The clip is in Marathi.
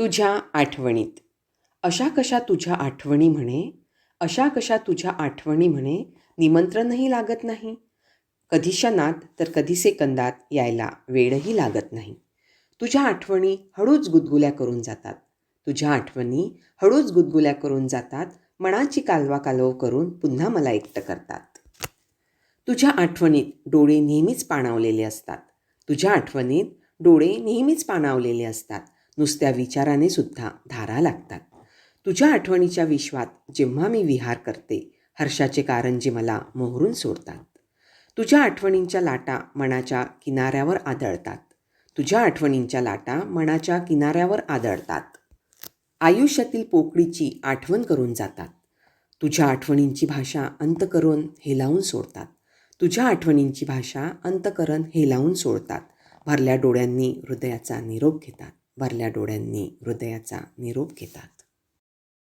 तुझ्या आठवणीत. अशा कशा तुझ्या आठवणी म्हणे अशा कशा तुझ्या आठवणी म्हणे निमंत्रणही लागत नाही. कधी क्षणात तर कधी सेकंदात यायला वेळही लागत नाही. तुझ्या आठवणी हळूच गुदगुल्या करून जातात. तुझ्या आठवणी हळूच गुदगुल्या करून जातात मनाची कालवा कालव करून पुन्हा मला एकटं करतात. तुझ्या आठवणीत डोळे नेहमीच पाणावलेले असतात. तुझ्या आठवणीत डोळे नेहमीच पाणावलेले असतात. नुसत्या विचाराने सुद्धा धारा लागतात. तुझ्या आठवणीच्या विश्वात जेव्हा मी विहार करते हर्षाचे कारंजे मला मोहरून सोडतात. तुझ्या आठवणींच्या लाटा मनाच्या किनाऱ्यावर आदळतात. तुझ्या आठवणींच्या लाटा मनाच्या किनाऱ्यावर आदळतात. आयुष्यातील पोकळीची आठवण करून जातात. तुझ्या आठवणींची भाषा अंतकरण हेलावून सोडतात. तुझ्या आठवणींची भाषा अंतकरण हेलावून सोडतात. भरल्या डोळ्यांनी हृदयाचा निरोप घेतात. भरल्या डोळ्यांनी हृदयाचा निरोप घेतात.